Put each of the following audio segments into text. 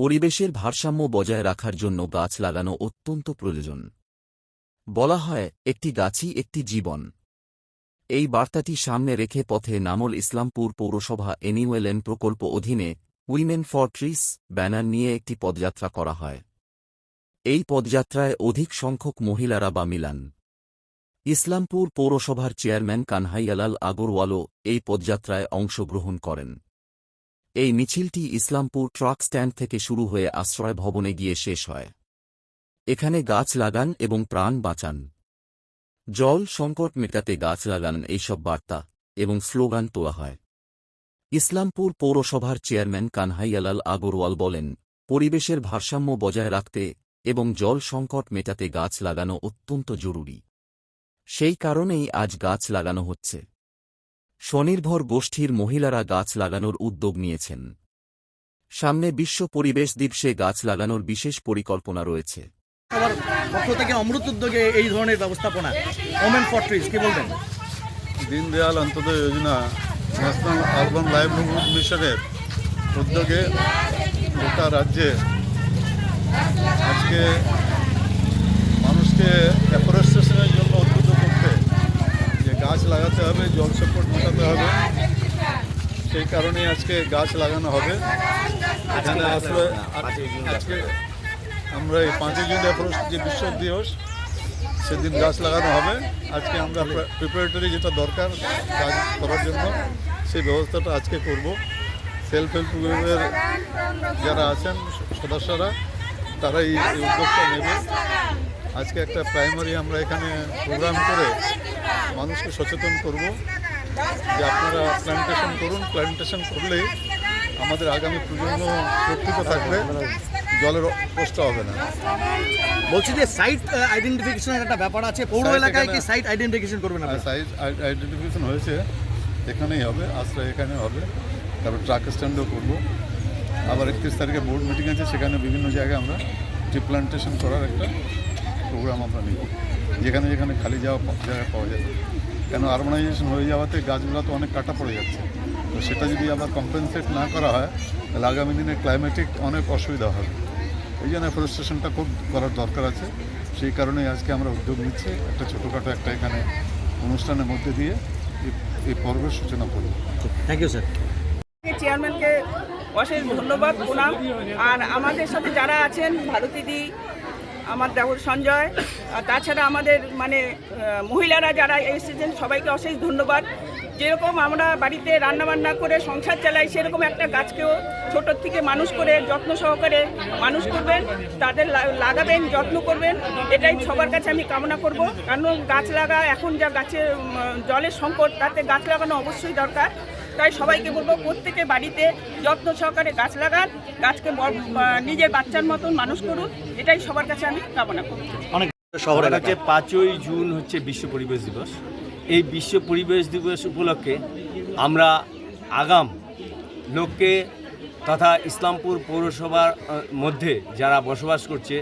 পরিবেশের ভারসাম্য বজায় রাখার জন্য গাছ লাগানো অত্যন্ত প্রয়োজন। বলা হয়, একটি গাছই একটি জীবন। এই বার্তাটি সামনে রেখে পথে নামল ইসলামপুর পৌরসভা এনিওয়েলেন প্রকল্প অধীনে উইমেন ফর ট্রিস ব্যানার নিয়ে একটি পদযাত্রা করা হয়। এই পদযাত্রায় অধিক সংখ্যক মহিলারা বা মিলান। ইসলামপুর পৌরসভার চেয়ারম্যান কানহাইয়ালাল আগরওয়ালও এই পদযাত্রায় অংশগ্রহণ করেন। এই মিছিলটি ইসলামপুর ট্রাক স্ট্যান্ড থেকে শুরু হয়ে আশ্রয় ভবনে গিয়ে শেষ হয়। এখানে গাছ লাগান এবং প্রাণ বাঁচান। জল সংকট মেটাতে গাছ লাগান এইসব বার্তা এবং স্লোগান তোলা হয়। ইসলামপুর পৌরসভার চেয়ারম্যান কানহাইয়ালাল আগরওয়াল বলেন, পরিবেশের ভারসাম্য বজায় রাখতে এবং জল সংকট মেটাতে গাছ লাগানো অত্যন্ত জরুরি। সেই কারণেই আজ গাছ লাগানো হচ্ছে। স্বনির্ভর গোষ্ঠীর মহিলারা গাছ লাগানোর উদ্যোগ নিয়েছেন। সামনে বিশ্ব পরিবেশ দিবসে গাছ লাগানোর বিশেষ পরিকল্পনা রয়েছে। সবার পক্ষ থেকে অমৃত উদ্যোগে এই ধরনের ব্যবস্থাপনা ওমেন ফর ট্রিজ কি বলবেন? Deendayal Antyodaya Yojana national urban livelihood মিশনের উদ্যোগে গোটা রাজ্যে আজকে মানুষকে অ্যাফরেস্টেশনের জন্য উদ্বুদ্ধ করতে যে গাছ লাগাতে হবে জল সংকট হবে। সেই কারণেই আজকে গাছ লাগানো হবে। এখানে আসলে আজকে আমরা এই পাঁচই জুন যে বিশ্ব দিবস, সেদিন গাছ লাগানো হবে। আজকে আমরা প্রিপারেটরি যেটা দরকার কাজ করার জন্য, সেই ব্যবস্থাটা আজকে করব। সেলফ হেল্প গ্রুপের যারা আছেন, সদস্যরা তারা এই উদ্যোগটা নেবে। আজকে একটা প্রাইমারি আমরা এখানে প্রোগ্রাম করে মানুষকে সচেতন করব। যে আপনারা প্ল্যান্টেশন করুন প্ল্যান্টেশন করলেই আমাদের আগামী প্রজন্ম সুরক্ষিত থাকবে জলের কষ্ট হবে না। বলছি যে সাইট আইডেন্টিফিকেশনের একটা ব্যাপার আছে। পৌর এলাকায় কি সাইট আইডেন্টিফিকেশন করবেন আপনারা সাইট আইডেন্টিফিকেশন হয়েছে এখানেই হবে আশ্রয় এখানে হবে তারপর ট্রাক স্ট্যান্ডও করব। আবার একত্রিশ তারিখে বোর্ড মিটিং আছে সেখানে বিভিন্ন জায়গায় আমরা ট্রি প্ল্যান্টেশন করার একটা প্রোগ্রাম আমরা নিব। যেখানে যেখানে খালি যাওয়া জায়গা পাওয়া যাবে। কেন আরবানাইজেশন হয়ে যাওয়াতে গাছগুলো তো অনেক কাটা পড়ে যাচ্ছে। তো সেটা যদি আবার কম্পেনসেট না করা হয় তাহলে আগামী দিনে ক্লাইমেটিক অনেক অসুবিধা হবে। এই জন্য ফরেস্টেশনটা খুব করার দরকার আছে। সেই কারণেই আজকে আমরা উদ্যোগ নিচ্ছি একটা ছোটোখাটো একটা এখানে অনুষ্ঠানের মধ্যে দিয়ে এই- এই পর্বের সূচনা করব থ্যাংক ইউ স্যার চেয়ারম্যানকে অশেষ ধন্যবাদ প্রণাম। আর আমাদের সাথে যারা আছেন ভারতীদি আমার দেবর সঞ্জয়। আর তাছাড়া আমাদের মানে মহিলারা যারা এসেছেন সবাইকে অশেষ ধন্যবাদ। যেরকম আমরা বাড়িতে রান্নাবান্না করে সংসার চালাই, সেরকম একটা গাছকেও ছোটোর থেকে মানুষ করে যত্ন সহকারে মানুষ করবেন, তাদের লাগাবেন, যত্ন করবেন, এটাই সবার কাছে আমি কামনা করব। কারণ গাছ লাগা, এখন যা গাছের জলের সংকট, তাতে গাছ লাগানো অবশ্যই দরকার। তাই সবাইকে বলব প্রত্যেকে বাড়িতে যত্ন সহকারে গাছ লাগান গাছকে নিজের বাচ্চার মতন মানুষ করুন এটাই সবার কাছে আমি কামনা করি। অনেক শহর হচ্ছে পাঁচই জুন হচ্ছে বিশ্ব পরিবেশ দিবস। এই বিশ্ব পরিবেশ দিবস উপলক্ষে আমরা আগাম লোককে তথা ইসলামপুর পৌরসভার মধ্যে যারা বসবাস করছে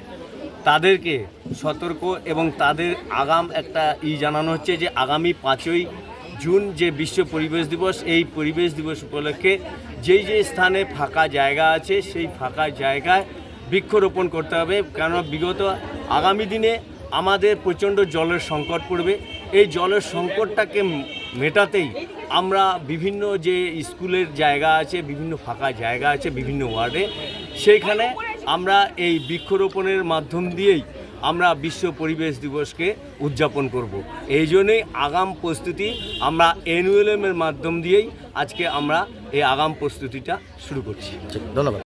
তাদেরকে সতর্ক এবং তাদের আগাম একটা ই জানানো হচ্ছে যে আগামী পাঁচই জুন যে বিশ্ব পরিবেশ দিবস, এই পরিবেশ দিবস উপলক্ষে যেই যে স্থানে ফাঁকা জায়গা আছে, সেই ফাঁকা জায়গায় বৃক্ষরোপণ করতে হবে। কেননা বিগত আগামী দিনে আমাদের প্রচণ্ড জলের সংকট পড়বে। এই জলের সংকটটাকে মেটাতেই আমরা বিভিন্ন যে স্কুলের জায়গা আছে, বিভিন্ন ফাঁকা জায়গা আছে, বিভিন্ন ওয়ার্ডে, সেইখানে আমরা এই বৃক্ষরোপণের মাধ্যম দিয়েই আমরা বিশ্ব পরিবেশ দিবসকে উদযাপন করব। এই জন্যই আগাম প্রস্তুতি আমরা এনউএলএমের মাধ্যম দিয়েই আজকে আমরা এই আগাম প্রস্তুতিটা শুরু করছি ধন্যবাদ